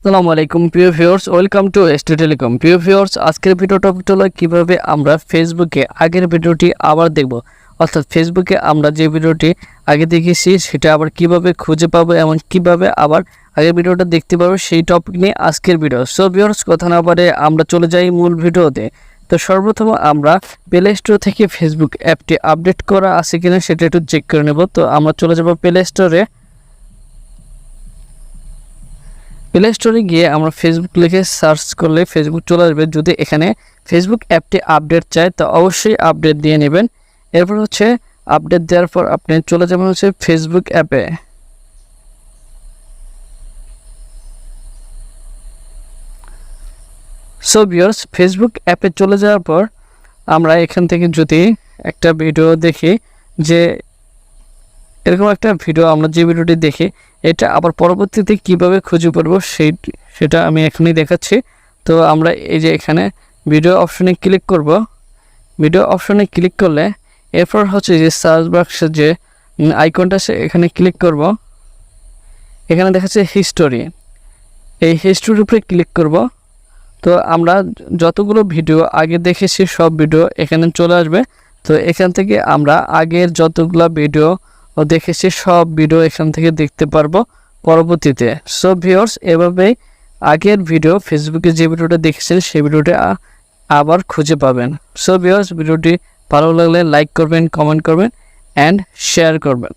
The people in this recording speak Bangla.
আসসালামু আলাইকুম, প্রিয় viewers welcome to ST telecom প্রিয় ভিউয়ার্স আজকের ভিডিও টপিকটা হলো কীভাবে আমরা ফেসবুকে আগের ভিডিওটি আবার দেখব। অর্থাৎ ফেসবুকে আমরা যে ভিডিওটি আগে দেখেছি, সেটা আবার কীভাবে খুঁজে পাবো এবং কীভাবে আবার আগের ভিডিওটা দেখতে পারব সেই টপিক নিয়ে আজকের ভিডিও সো ভিউয়ার্স কথা না পারে আমরা চলে যাই মূল ভিডিওতে। তো সর্বপ্রথম আমরা প্লে স্টোর থেকে ফেসবুক অ্যাপটি আপডেট করা আছে কিনা সেটা একটু চেক করে নেব। তো আমরা চলে যাব প্লে স্টোরে প্লে স্টোরে গিয়ে আমরা ফেসবুক লিখে সার্চ করলে ফেসবুক চলে আসবে। যদি এখানে ফেসবুক অ্যাপটি আপডেট চায়, তো অবশ্যই আপডেট দিয়ে নেবেন। এরপর হচ্ছে, আপডেট দেওয়ার পর আপনি চলে যাবেন হচ্ছে ফেসবুক অ্যাপে। সো বিয়ার্স ফেসবুক অ্যাপে চলে যাওয়ার পর আমরা এখান থেকে যদি একটা ভিডিও দেখি যে এরকম একটা ভিডিও আমরা যে ভিডিওটি দেখি, এটা আবার পরবর্তীতে কীভাবে খুঁজে পারব সেই, সেটা আমি এখনই দেখাচ্ছি। তো আমরা এই যে এখানে ভিডিও অপশনে ক্লিক করব। ভিডিও অপশনে ক্লিক করলে এরপর হচ্ছে যে সার্চ বক্সের যে আইকনটা সে এখানে ক্লিক করব। এখানে দেখাচ্ছে হিস্টোরি এই হিস্টোরির উপরে ক্লিক করব। তো আমরা যতগুলো ভিডিও আগে দেখেছি, সব ভিডিও এখানে চলে আসবে। তো এখান থেকে আমরা আগের যতগুলো ভিডিও দেখেছি, সব ভিডিও এখান থেকে দেখতে পারব পরবর্তীতে। সো ভিউয়ার্স এভাবেই আগের ভিডিও ফেসবুকে যে ভিডিওটা দেখেছেন, সেই ভিডিওটা আবার খুঁজে পাবেন। সো ভিউয়ার্স ভিডিওটি ভালো লাগলে লাইক করবেন কমেন্ট করবেন অ্যান্ড শেয়ার করবেন।